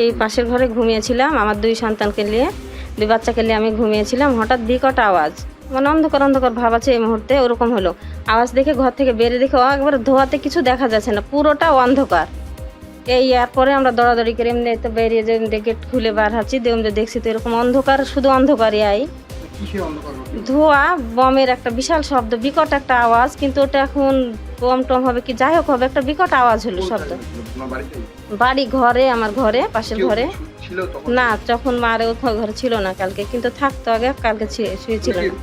এই পাশের ঘরে ঘুমিয়েছিলাম, আমার দুই সন্তানকে নিয়ে, দুই বাচ্চাকে নিয়ে আমি ঘুমিয়েছিলাম। হঠাৎ বিকট আওয়াজ। মানে অন্ধকার অন্ধকার ভাব আছে এই মুহূর্তে, ওরকম হলো। আওয়াজ দেখে ঘর থেকে বেরিয়ে দেখে একবার ধোয়াতে কিছু দেখা যাচ্ছে না পুরোটা অন্ধকার। এই এরপরে আমরা দৌড়াদৌড়ি করে এমনি তো বেরিয়ে যে গেট খুলে বার এমনি দেখছি তো এরকম অন্ধকার, শুধু অন্ধকারই আই? ধোঁয়া বমের একটা বিশাল শব্দ বিকট একটা আওয়াজ কিন্তু ওটা এখন বম টম হবে কি যাই হোক হবে একটা বিকট আওয়াজ হলো শব্দ। বাড়ি ঘরে আমার ঘরে পাশের ঘরে। না যখন মারে ও ঘরে ছিল না কালকে কিন্তু থাকতো আগে কালকে শুয়েছিল না।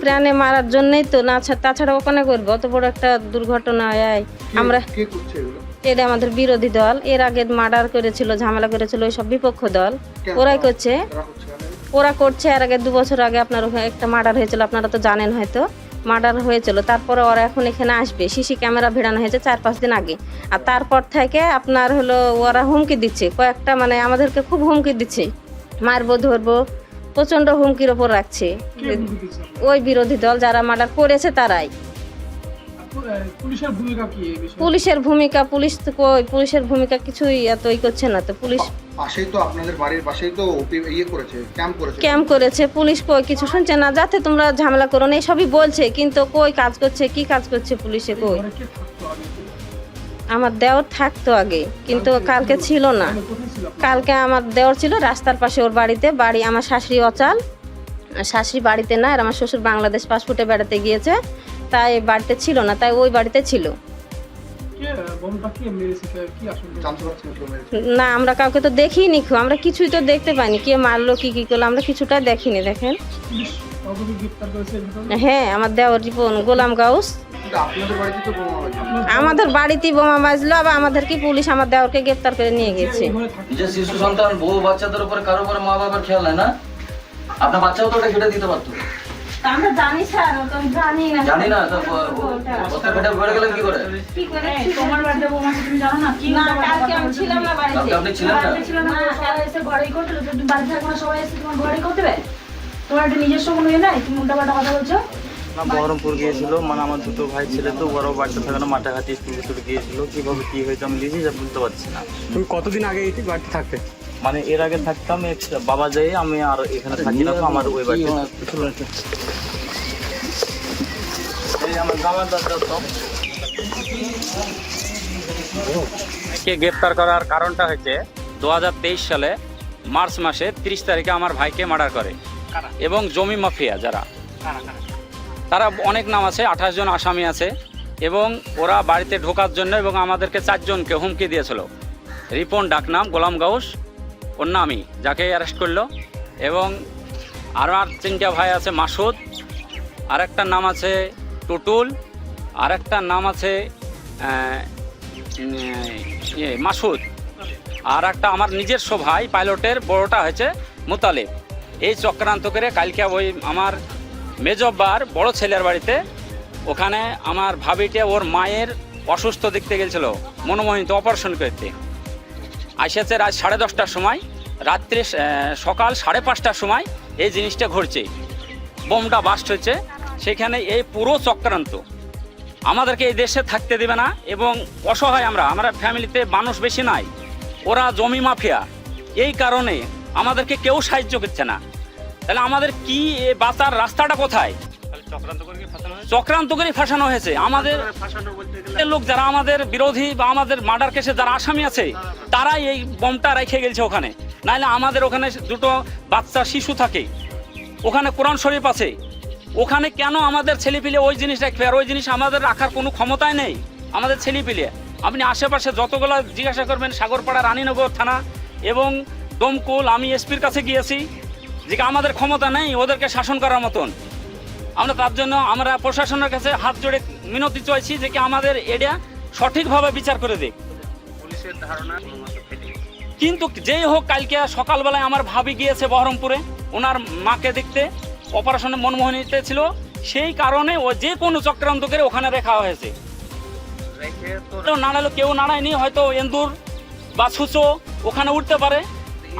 প্রাণে মারার জন্যই তো না তাছাড়া ওখানে করব? অত বড় একটা দুর্ঘটনা কে- আমরা এটা আমাদের বিরোধী দল। এর আগে মার্ডার করেছিল ঝামেলা করেছিল ওই সব বিপক্ষ দল। ওরাই করছে? ওরা করছে এর আগে দু বছর আগে আপনার ওখানে একটা মার্ডার হয়েছিল আপনারা তো জানেন হয়তো। মার্ডার হয়েছিল তারপরে ওরা এখন এখানে আসবে। সিসি ক্যামেরা ভেড়ানো হয়েছে চার পাঁচ দিন আগে। আর তারপর থেকে আপনার হলো ওরা হুমকি দিচ্ছে। কয়েকটা মানে আমাদেরকে খুব হুমকি দিচ্ছে। মারবো ধরবো প্রচণ্ড হুমকির ওপর রাখছে। ওই বিরোধী দল যারা মার্ডার করেছে তারাই। পুলিশের ভূমিকা কি এই পুলিশের ভূমিকা পুলিশ তো কই পুলিশের ভূমিকা কিছুই এত ই করছে না তো পুলিশ পাশেই তো আপনাদের বাড়ির পাশেই তো ওপি- ইয়ে করেছে ক্যাম্প করেছে। ক্যাম্প করেছে পুলিশ কই কিছু শুনছে না যাতে তোমরা ঝামেলা করো না সবই বলছে কিন্তু কই কাজ করছে কি কাজ করছে পুলিশে কই? আমার দেওর থাকতো আগে কিন্তু কালকে ছিল না? কালকে আমার দেওর ছিল রাস্তার পাশে ওর বাড়িতে বাড়ি আমার শাশুড়ি অচাল আর শাশুড়ি বাড়িতে না আর আমার শ্বশুর বাংলাদেশ পাসপোর্টে বেড়াতে গিয়েছে। তাই বাড়িতে ছিল না তাই ওই বাড়িতে ছিল। কে কে কে- কি না আমরা কাউকে তো দেখিনি আমরা কিছুই তো দেখতে পাইনি। কে মারলো কি কি করল আমরা কিছুটা দেখিনি দেখেন। কি? হ্যাঁ আমার দেওর রিপন গোলাম গাউস। আপনাদের বাড়িতে বোমা আমাদের বাড়িতেই বোমা বাজলো আবার আমাদেরকে পুলিশ আমার দেওরকে গ্রেফতার করে নিয়ে গেছে। যে শিশু সন্তান বউ বাচ্চাদের উপরে কারও উপরে মা বাবার খেয়াল নেয় না? আপনার বাচ্চাও তো ওটা কেটে দিতে পারতো। আমরা জানি স্যার তো জানি না। জানি না তো ওটা। কেটে বেড়ে গেলেন কি করে? কি করে? তোমার বাড়িতে বৌমা তুমি জানো না? কি না কালকে আমি ছিলাম না বাড়িতে। আপনি ছিলেন না বাড়িতে না সবাই এসে ঘরেই করতে তুমি বাড়ি থাকবে না সবাই এসে তোমার ঘরেই করতে দেবে তোমার একটা নিজস্ব কোনো ইয়ে নাই? তুমি উল্টা পাল্টা কথা বলছো? বহরমপুর গিয়েছিল। মানে আমার দুটো ভাই ছিল তো বড় বাড়িতে থাকে না মাঠে স্কুল ভিতরে গিয়েছিল। কীভাবে কি হয়েছে আমি নিজেই বুঝতে পারছি না। তুমি কতদিন আগে বাড়িতে থাকতে? মানে এর আগে থাকতাম বাবা যাই আমি আর এখানে থাকি না আমার ওই বাড়িতে। এই আমার জামার দরজা তো। কে গ্রেপ্তার করার কারণটা হচ্ছে দু হাজার তেইশ সালে মার্চ মাসে তিরিশ তারিখে আমার ভাইকে মার্ডার করে। এবং জমি মাফিয়া যারা। তারা অনেক নাম আছে আঠাশ জন আসামি আছে এবং ওরা বাড়িতে ঢোকার জন্য এবং আমাদেরকে চারজনকে হুমকি দিয়েছিল। রিপন ডাকনাম গোলাম গাউস ওর নামই যাকে অ্যারেস্ট করল। এবং আর আমার তিনটা ভাই আছে, মাসুদ আর একটা নাম আছে টুটুল আর একটা নাম আছে ইয়ে মাসুদ। আর একটা আমার নিজস্ব ভাই, পাইলটের, বড়টা হয়েছে মুতালিব। এই চক্রান্ত করে কালকে ওই আমার মেজব্বার বড় ছেলের বাড়িতে, ওখানে আমার ভাবিটা ওর মায়ের অসুস্থ দেখতে গেছিল, মনোমোহিত অপারেশন করতে। আসেছে রাত সাড়ে দশটার সময়, রাত্রে সকাল সাড়ে পাঁচটার সময় এই জিনিসটা ঘটছে। বোমটা বাস্ট হচ্ছে সেখানে এই পুরো চক্রান্ত। আমাদেরকে এই দেশে থাকতে দেবে না এবং অসহায় আমরা আমরা ফ্যামিলিতে মানুষ বেশি নাই। ওরা জমি মাফিয়া। এই কারণে আমাদেরকে কেউ সাহায্য করছে না। তাহলে আমাদের কি বাঁচার রাস্তাটা কোথায়? চক্রান্ত করে ফাঁসানো হয়েছে। আমাদের লোক যারা আমাদের বিরোধী বা আমাদের মার্ডার কেসে যারা আসামি আছে তারাই এই বমটা রেখে গেছে ওখানে। নাহলে আমাদের ওখানে দুটো বাচ্চা শিশু থাকে। ওখানে কোরআন শরীফ আছে। ওখানে কেন আমাদের ছেলেপিলে ওই জিনিস রাখবে আর ওই জিনিস আমাদের রাখার কোনো ক্ষমতাই নেই? আমাদের ছেলেপিলে। আপনি আশেপাশে যতগুলো জিজ্ঞাসা করবেন সাগরপাড়া রানীনগর থানা এবং দমকুল আমি এসপির কাছে গিয়েছি। যে আমাদের ক্ষমতা নেই ওদেরকে শাসন করার মতন। আমরা তার জন্য আমরা প্রশাসনের কাছে হাত জোড়ে মিনতি চাইছি যে কি আমাদের এটা সঠিকভাবে বিচার করে দিক। কিন্তু যেই হোক কালকে সকালবেলায় আমার ভাবি গিয়েছে বহরমপুরে ওনার মাকে দেখতে অপারেশনে মনমোহনীতে ছিল সেই কারণে ও যে কোনো চক্রান্ত করে ওখানে রেখা হয়েছে। নাড়ালো কেউ নাড়ায়নি হয়তো এন্দুর বা ছুচো ওখানে উঠতে পারে।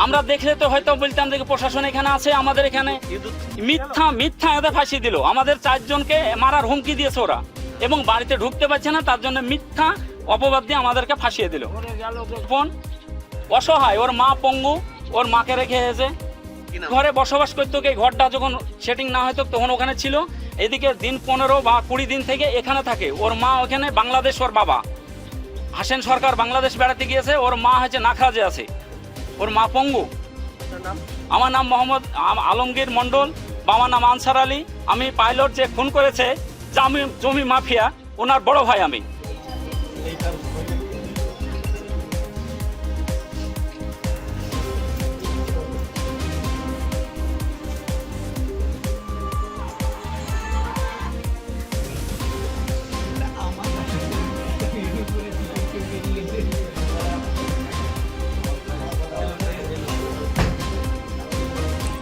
আমরা দেখলে তো হয়তো বলতাম যে প্রশাসন এখানে আছে, আমাদের এখানে মিথ্যা মিথ্যা এদের ফাঁসি দিল। আমাদের চারজনকে মারার হুমকি দিয়েছে ওরা। এবং বাড়িতে ঢুকতে পারছে না, তার জন্য মিথ্যা অপবাদ দিয়ে আমাদেরকে ফাঁসিয়ে দিল। ফোন অসহায়, ওর মা পঙ্গু, ওর মাকে রেখে এসে ঘরে বসবাস করতো কি, ঘরটা যখন সেটিং না হতো তখন ওখানে ছিল। এদিকে দিন পনেরো বা কুড়ি দিন থেকে এখানে থাকে। ওর মা ওখানে বাংলাদেশ ওর বাবা। হাসেন সরকার বাংলাদেশ বেড়াতে গিয়েছে, ওর মা হচ্ছে নাখরাজে আছে। ওর মা পঙ্গু। আমার নাম মোহাম্মদ আলমগীর মণ্ডল বাবার নাম আনসার আলী। আমি পাইলট যে খুন করেছে জমি জমি মাফিয়া, ওনার বড় ভাই আমি।